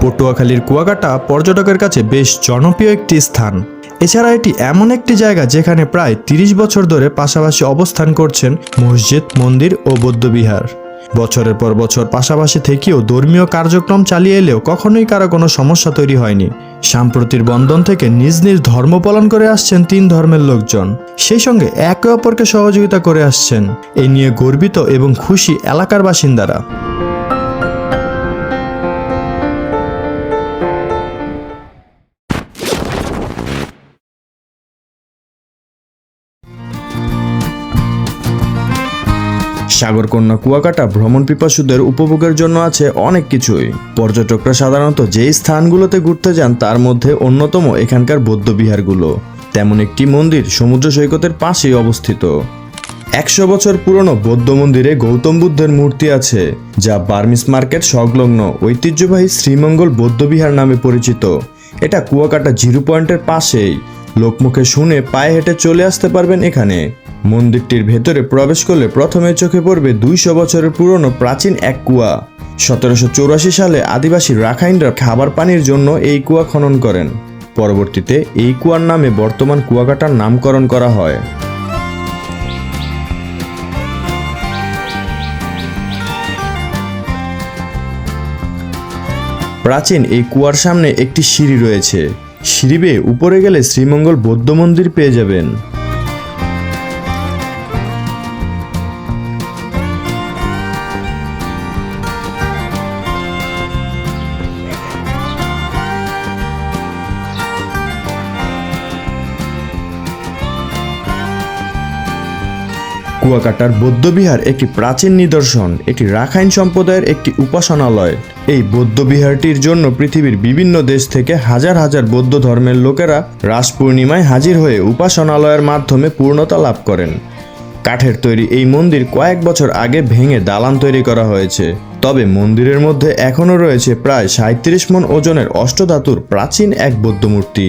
পটুয়াখালীর কুয়াকাটা পর্যটকের কাছে বেশ জনপ্রিয় একটি স্থান। এছাড়া এটি এমন একটি জায়গা যেখানে প্রায় তিরিশ বছর ধরে পাশাপাশি অবস্থান করছেন মসজিদ, মন্দির ও বৌদ্ধবিহার। বছরের পর বছর পাশাপাশি থেকেও ধর্মীয় কার্যক্রম চালিয়ে এলেও কখনোই কারও কোনো সমস্যা তৈরি হয়নি। সাম্প্রতির বন্ধন থেকে নিজ নিজ ধর্ম পালন করে আসছেন তিন ধর্মের লোকজন। সেই সঙ্গে একে অপরকে সহযোগিতা করে আসছেন। এই নিয়ে গর্বিত এবং খুশি এলাকার বাসিন্দারা। সাগরকন্যা কুয়াকাটা ভ্রমণ পিপাসুদের উপভোগের জন্য আছে অনেক কিছুই। পর্যটকরা সাধারণত যেই স্থানগুলোতে ঘুরতে যান, তার মধ্যে অন্যতম এখানকার বৌদ্ধবিহারগুলো। তেমন একটি মন্দির সমুদ্র সৈকতের পাশেই অবস্থিত। একশো বছর পুরনো বৌদ্ধ মন্দিরে গৌতম বুদ্ধের মূর্তি আছে, যা বার্মিস মার্কেট সংলগ্ন ঐতিহ্যবাহী শ্রীমঙ্গল বৌদ্ধবিহার নামে পরিচিত। এটা কুয়াকাটা জিরো পয়েন্টের পাশেই। লোকমুখে শুনে পায়ে হেঁটে চলে আসতে পারবেন এখানে। মন্দিরটির ভেতরে প্রবেশ করলে প্রথমে চোখে পড়বে দুইশো বছরের পুরনো প্রাচীন এক কুয়া। সতেরোশো চৌরাশি সালে আদিবাসী রাখাইনরা খাবার পানির জন্য এই কুয়া খনন করেন। পরবর্তীতে এই কুয়ার নামে বর্তমান কুয়াকাটার নামকরণ করা হয়। প্রাচীন এই কুয়ার সামনে একটি সিঁড়ি রয়েছে। সিঁড়ি বেয়ে উপরে গেলে শ্রীমঙ্গল বৌদ্ধ মন্দির পেয়ে যাবেন। কুয়াকাটার বৌদ্ধবিহার একটি প্রাচীন নিদর্শন এটি রাখাইন সম্প্রদায়ের একটি উপাসনালয়। এই বৌদ্ধবিহারটির জন্য পৃথিবীর বিভিন্ন দেশ থেকে হাজার হাজার বৌদ্ধ ধর্মের লোকেরা রাস পূর্ণিমায় হাজির হয়ে উপাসনালয়ের মাধ্যমে পূর্ণতা লাভ করেন। কাঠের তৈরি এই মন্দির কয়েক বছর আগে ভেঙে দালান তৈরি করা হয়েছে। তবে মন্দিরের মধ্যে এখনও রয়েছে প্রায় সাঁত্রিশ মন ওজনের অষ্টধাতুর প্রাচীন এক বৌদ্ধ মূর্তি।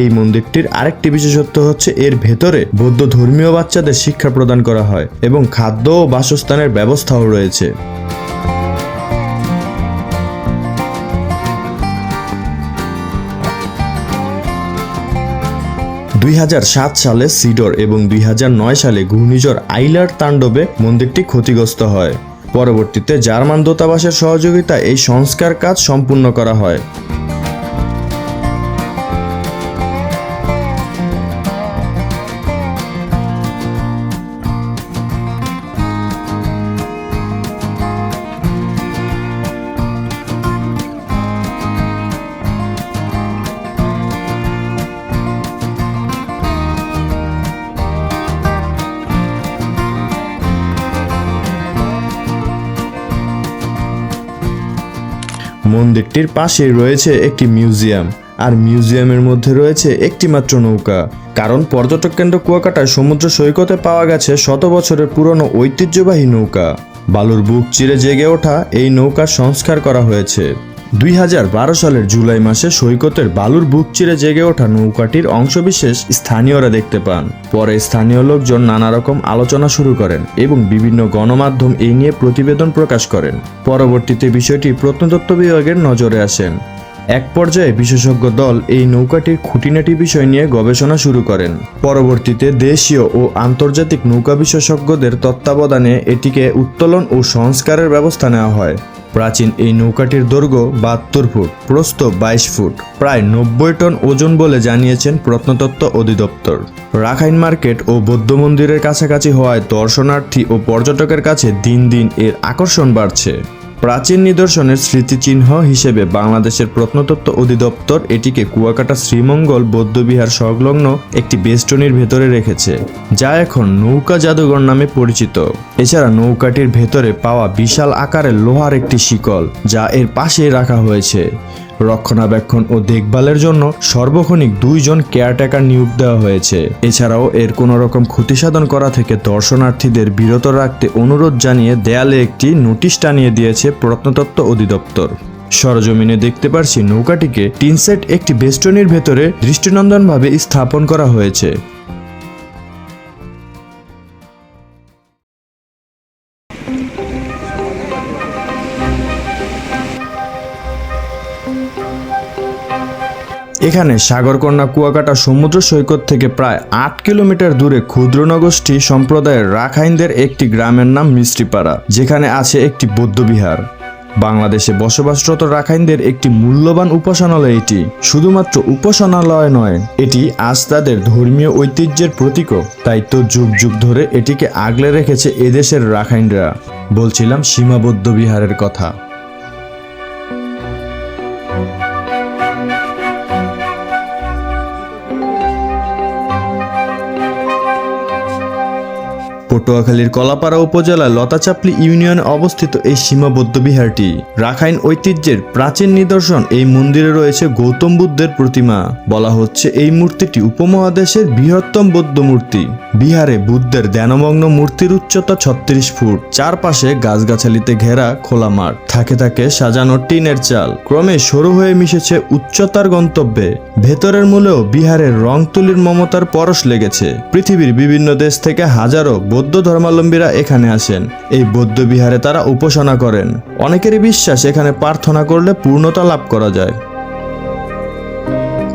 এই মন্দিরটির আরেকটি বিশেষত্ব হচ্ছে এর ভেতরে বৌদ্ধ ধর্মীয় বাচ্চাদের শিক্ষা প্রদান করা হয় এবং খাদ্য ও বাসস্থানের ব্যবস্থাও রয়েছে। দুই হাজার সাত সালে সিডর এবং দুই হাজার নয় সালে ঘূর্ণিঝড় আইলার তাণ্ডবে মন্দিরটি ক্ষতিগ্রস্ত হয়। পরবর্তীতে জার্মান দূতাবাসের সহযোগিতা এই সংস্কার কাজ সম্পূর্ণ করা হয়। মন্দিরটির পাশেই রয়েছে একটি মিউজিয়াম, আর মিউজিয়ামের মধ্যে রয়েছে একটিমাত্র নৌকা। কারণ পর্যটক কেন্দ্র কুয়াকাটায় সমুদ্র সৈকতে পাওয়া গেছে শত বছরের পুরনো ঐতিহ্যবাহী নৌকা। বালুর বুক চিরে জেগে ওঠা এই নৌকার সংস্কার করা হয়েছে। দুই হাজার বারো সালের জুলাই মাসে সৈকতের বালুর বুক চিরে জেগে ওঠা নৌকাটির অংশবিশেষ স্থানীয়রা দেখতে পান। পরে স্থানীয় লোকজন নানা রকম আলোচনা শুরু করেন এবং বিভিন্ন গণমাধ্যম এই নিয়ে প্রতিবেদন প্রকাশ করেন। পরবর্তীতে বিষয়টি প্রত্নতত্ত্ব বিভাগের নজরে আসেন। এক পর্যায়ে বিশেষজ্ঞ দল এই নৌকাটির খুঁটিনাটি বিষয় নিয়ে গবেষণা শুরু করেন। পরবর্তীতে দেশীয় ও আন্তর্জাতিক নৌকা বিশেষজ্ঞদের তত্ত্বাবধানে এটিকে উত্তোলন ও সংস্কারের ব্যবস্থা নেওয়া হয়। প্রাচীন এই নৌকাটির দৈর্ঘ্য বাহাত্তর ফুট, প্রস্থ বাইশ ফুট, প্রায় নব্বই টন ওজন বলে জানিয়েছেন প্রত্নতত্ত্ব অধিদপ্তর। রাখাইন মার্কেট ও বৌদ্ধ মন্দিরের কাছাকাছি হওয়ায় দর্শনার্থী ও পর্যটকের কাছে দিন দিন এর আকর্ষণ বাড়ছে। প্রাচীন নিদর্শনের স্মৃতিচিহ্ন হিসেবে বাংলাদেশের প্রত্নতত্ত্ব অধিদপ্তর এটিকে কুয়াকাটা, শ্রীমঙ্গল, বৌদ্ধবিহার সংলগ্ন একটি বেষ্টনীর ভেতরে রেখেছে, যা এখন নৌকা জাদুঘর নামে পরিচিত। এছাড়া নৌকাটির ভেতরে পাওয়া বিশাল আকারের লোহার একটি শিকল, যা এর পাশে রাখা হয়েছে। রক্ষণাবেক্ষণ ও দেখভালের জন্য সর্বক্ষণিক দুইজন কেয়ারটেকার নিয়োগ দেওয়া হয়েছে। এছাড়াও এর কোনো রকম ক্ষতি সাধন করা থেকে দর্শনার্থীদের বিরত রাখতে অনুরোধ জানিয়ে দেয়ালে একটি নোটিশ টানিয়ে দিয়েছে প্রত্নতত্ত্ব অধিদপ্তর। সরজমিনে দেখতে পারছি নৌকাটিকে টিনসেট একটি বেষ্টনীর ভেতরে দৃষ্টিনন্দনভাবে স্থাপন করা হয়েছে। এখানে সাগরকন্যা কুয়াকাটা সমুদ্র সৈকত থেকে প্রায় আট কিলোমিটার দূরে ক্ষুদ্র নগোষ্ঠী সম্প্রদায়ের রাখাইনদের একটি গ্রামের নাম মিস্ত্রিপাড়া যেখানে আছে একটি বৌদ্ধবিহার বাংলাদেশে বসবাসরত রাখাইনদের একটি মূল্যবান উপাসনালয় এটি। শুধুমাত্র উপাসনালয় নয়, এটি আজ তাদের ধর্মীয় ঐতিহ্যের প্রতীকও। তাই তো যুগ যুগ ধরে এটিকে আগলে রেখেছে এদেশের রাখাইনরা। বলছিলাম সীমাবদ্ধ বিহারের কথা। পটুয়াখালীর কলাপাড়া উপজেলার লতাচাপলি ইউনিয়নে অবস্থিত এই সীমাবদ্ধ বিহারটি। রাখাইন ঐতিহ্যের প্রাচীন নিদর্শন এই মন্দিরে রয়েছে গৌতম বুদ্ধের প্রতিমা। বলা হচ্ছে এই মূর্তিটি উপমহাদেশের বৃহত্তম বৌদ্ধ মূর্তি। বিহারে বুদ্ধের ধ্যানমগ্ন মূর্তির উচ্চতা ছত্রিশ ফুট। চারপাশে গাছগাছালিতে ঘেরা খোলা মাঠ। থাকে থাকে সাজানো টিনের চাল। ক্রমে সরু হয়ে মিশেছে উচ্চতার গন্তব্যে। ভেতরের মূলেও বিহারের রং তুলির মমতার পরশ লেগেছে। পৃথিবীর বিভিন্ন দেশ থেকে হাজারো বৌদ্ধ ধর্মাবলম্বীরা এখানে আসেন। এই বৌদ্ধ বিহারে তারা উপাসনা করেন। অনেকেরই বিশ্বাস এখানে প্রার্থনা করলে পূর্ণতা লাভ করা যায়।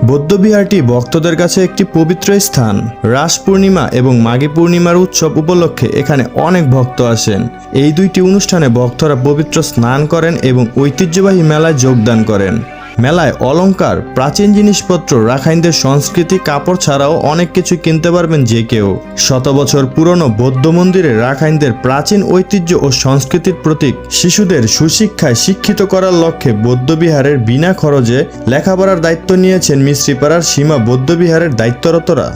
বৌদ্ধবিহারটি ভক্তদের কাছে একটি পবিত্র স্থান। রাস পূর্ণিমা এবং মাঘী পূর্ণিমার উৎসব উপলক্ষে এখানে অনেক ভক্ত আসেন। এই দুইটি অনুষ্ঠানে ভক্তরা পবিত্র স্নান করেন এবং ঐতিহ্যবাহী মেলায় যোগদান করেন। মেলায় অলংকার, প্রাচীন জিনিসপত্র, রাখাইনদের সংস্কৃতি, কাপড় ছাড়াও অনেক কিছু কিনতে পারবেন যে কেউ। শত বছর পুরনো বৌদ্ধ মন্দিরে রাখাইনদের প্রাচীন ঐতিহ্য ও সংস্কৃতির প্রতীক শিশুদের সুশিক্ষায় শিক্ষিত করার লক্ষ্যে বৌদ্ধবিহারের বিনা খরচে লেখাপড়ার দায়িত্ব নিয়েছেন মিশ্রিপাড়ার সীমা বৌদ্ধবিহারের দায়িত্বরতরা।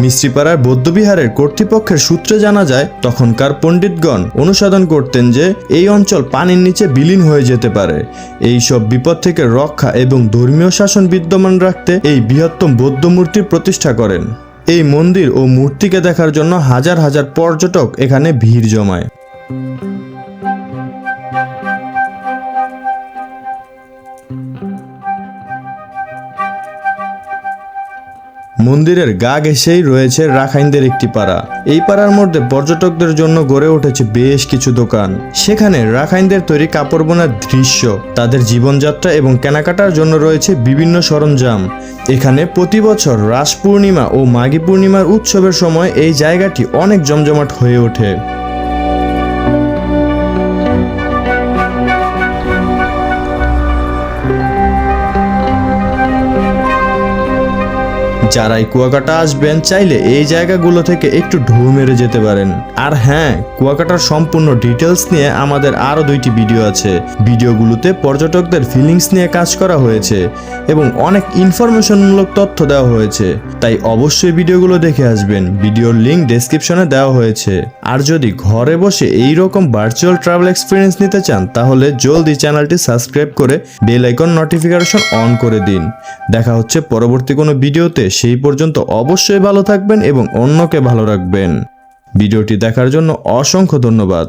মিস্ত্রিপাড়ার বৌদ্ধবিহারের কর্তৃপক্ষের সূত্রে জানা যায়, তখনকার পণ্ডিতগণ অনুসাধন করতেন যে, এই অঞ্চল পানির নিচে বিলীন হয়ে যেতে পারে। এই সব বিপদ থেকে রক্ষা এবং ধর্মীয় শাসন বিদ্যমান রাখতে এই বৃহত্তম বৌদ্ধ মূর্তির প্রতিষ্ঠা করেন। এই মন্দির ও মূর্তিকে দেখার জন্য হাজার হাজার পর্যটক এখানে ভিড় জমায়। মন্দিরের গা ঘেসেই রয়েছে রাখাইনদের একটি পাড়া। এই পাড়ার মধ্যে পর্যটকদের জন্য গড়ে উঠেছে বেশ কিছু দোকান। সেখানে রাখাইনদের তৈরি কাপড় বোনার দৃশ্য, তাদের জীবনযাত্রা এবং কেনাকাটার জন্য রয়েছে বিভিন্ন সরঞ্জাম। এখানে প্রতি বছর রাস পূর্ণিমা ও মাঘী পূর্ণিমার উৎসবের সময় এই জায়গাটি অনেক জমজমাট হয়ে ওঠে। যারাই কুয়াকাটা আসবেন চাইলে এই জায়গাগুলো থেকে একটু ঢু মেরে যেতে পারেন। আর হ্যাঁ কুয়াকাটার সম্পূর্ণ ডিটেলস নিয়ে আমাদের আরও দুইটি ভিডিও আছে। ভিডিওগুলোতে পর্যটকদের ফিলিংস নিয়ে কাজ করা হয়েছে এবং অনেক ইনফরমেশনমূলক তথ্য দেওয়া হয়েছে। তাই অবশ্যই ভিডিওগুলো দেখে আসবেন। ভিডিওর লিঙ্ক ডেসক্রিপশনে দেওয়া হয়েছে। আর যদি ঘরে বসে এই রকম ভার্চুয়াল ট্রাভেল এক্সপিরিয়েন্স নিতে চান, তাহলে জলদি চ্যানেলটি সাবস্ক্রাইব করে বেল আইকন নোটিফিকেশন অন করে দিন। দেখা হচ্ছে পরবর্তী কোনো ভিডিওতে সেই পর্যন্ত অবশ্যই ভালো থাকবেন এবং অন্যকে ভালো রাখবেন। ভিডিওটি দেখার জন্য অসংখ্য ধন্যবাদ।